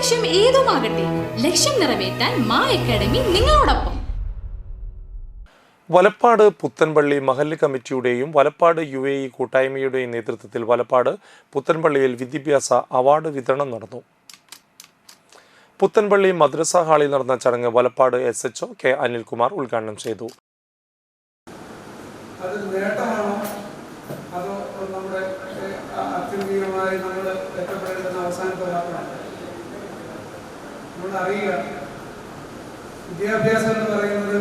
ലക്ഷ്യം ഏതുമാകട്ടെ ലക്ഷ്യം നിറവേറ്റാൻ മാ അക്കാഡമി നിങ്ങളോടൊപ്പം. വലപ്പാട് പുത്തൻപള്ളി മഹല്ല് കമ്മിറ്റിയുടെയും വലപ്പാട് യു എ ഇ കൂട്ടായ്മയുടെയും നേതൃത്വത്തിൽ വലപ്പാട് പുത്തൻപള്ളിയിൽ വിദ്യാഭ്യാസ അവാർഡ് വിതരണം നടന്നു. പുത്തൻപള്ളി മദ്രസ ഹാളിൽ നടന്ന ചടങ്ങ് Valappad S H K Anilkumar ഉദ്ഘാടനം ചെയ്തു. അത് നേട്ടമാണോ? അതോ നമ്മുടെ നമ്മൾ എത്തപ്പെടേണ്ടുന്ന അവസാനത്തെ നമ്മൾ അറിയുക വിദ്യാഭ്യാസം എന്ന് പറയുന്നത്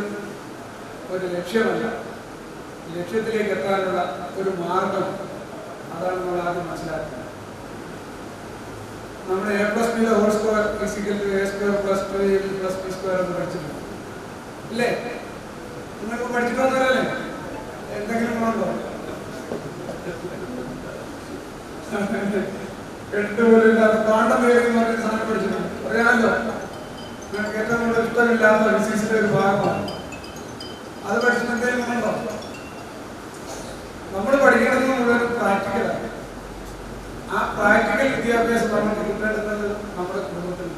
ഒരു ലക്ഷ്യമല്ല. ലക്ഷ്യത്തിലേക്ക് എത്താനുള്ള ഒരു മാർഗം അതാണ് നമ്മൾ ആദ്യം മനസ്സിലാക്കുന്നത് നമ്മുടെ എ പ്ലസ് ബിയുടെ whole square physical to A square plus two A plus B square എന്ന് പഠിച്ചിട്ടുണ്ട്. അല്ലേ? നിങ്ങൾക്ക് പഠിച്ചിട്ട് വന്നവരല്ലേ? എന്തെങ്കിലും ഗുണമുണ്ടോ കേട്ടുപോലില്ലാത്ത കാണ്ടം വേഗം എന്ന് പറയുന്ന സാധനം പഠിച്ചിട്ടുണ്ട്. അറിയാമല്ലോ ഏറ്റവും കൂടുതൽ ഇഷ്ടമില്ലാത്ത ഫിസിക്സിന്റെ ഒരു ഭാഗമാണ്. അത് പഠിച്ചിട്ട് എന്തെങ്കിലും ഗുണമുണ്ടോ നമ്മൾ പഠിക്കുന്നത് മുഴുവൻ പ്രാക്ടിക്കലാണ് ആ പ്രാക്ടിക്കൽ വിദ്യാഭ്യാസം നമ്മൾ കിട്ടേണ്ടത് നമ്മുടെ കുടുംബത്തിൽ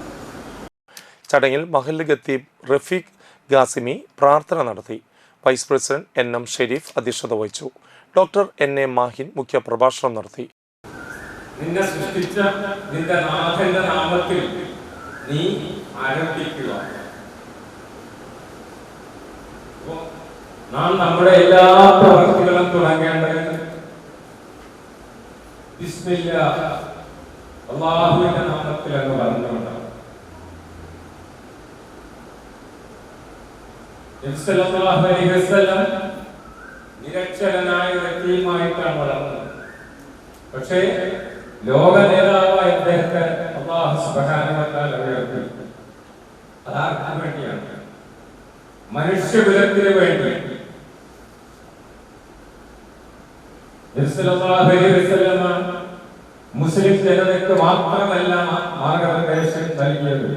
ചടങ്ങിൽ മഹല്ല് ഖത്തീബ് റഫീഖ് ഗാസിമി പ്രാർത്ഥന നടത്തി. Vice president N M Sharif അധ്യക്ഷത വഹിച്ചു. ഡോക്ടർ എൻ എ മാഹിൻ മുഖ്യ പ്രഭാഷണം നടത്തി. നിന്നെ സൃഷ്ടിച്ച നിന്റെ നാഥന്റെ നാമത്തിൽ നീ ആരംഭിക്കുക. നാം നമ്മുടെ എല്ലാ പ്രവൃത്തികളും തുടങ്ങേണ്ടത് ബിസ്മില്ല അള്ളാഹുവിന്റെ നാമത്തിൽ എന്ന് പറഞ്ഞുകൊണ്ടാണ് നിരക്ഷരനായ വ്യക്തിയുമായിട്ടാണ് വളർന്നത്. പക്ഷേ ലോക നേതാവായ അദ്ദേഹത്തെ അള്ളാഹു സുബ്ഹാനഹുവതആല ഉയർത്തി. അതാർക്ക് വേണ്ടിയാണ് മനുഷ്യകുലത്തിന് വേണ്ടി. മുസ്ലിം ജനതയ്ക്ക് മാത്രമല്ല മാർഗനിർദ്ദേശം നൽകിയത്.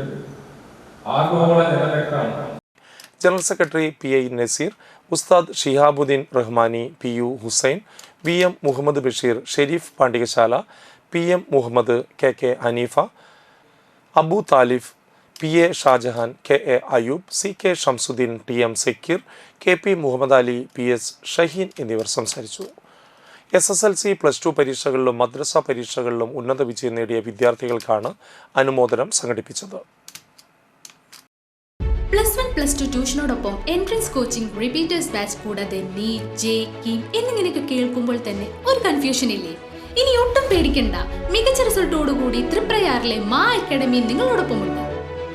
ആഗോള ജനതയ്ക്കാണ്. General secretary P I Naseer ഉസ്താദ് Shihabuddin Rahmani P U Hussain V M Muhammad Basheer Sharif Pandikasala P M Muhammad K K Haneefa Abu Thalif P A Shajahan K A Ayoob C K Shamsuddin T M Sakeer K P Muhammad Ali P S Shaheen എന്നിവർ സംസാരിച്ചു. S S L C plus two പരീക്ഷകളിലും മദ്രസ പരീക്ഷകളിലും ഉന്നത വിജയം നേടിയ വിദ്യാർത്ഥികൾക്കാണ് അനുമോദനം സംഘടിപ്പിച്ചത്. Plus one plus to ട്യൂഷനോടൊപ്പം entrance coaching repeaters batch കൂടാതെ നീറ്റ് ജെ കിം എന്നിങ്ങനെയൊക്കെ കേൾക്കുമ്പോൾ തന്നെ ഒരു കൺഫ്യൂഷൻ ഇല്ലേ? ഇനി ഒട്ടും പേടിക്കണ്ട. മികച്ച റിസൾട്ടോടുകൂടി ത്രിപ്രയാറിലെ മാ അക്കാഡമി നിങ്ങളോടൊപ്പമുണ്ട്.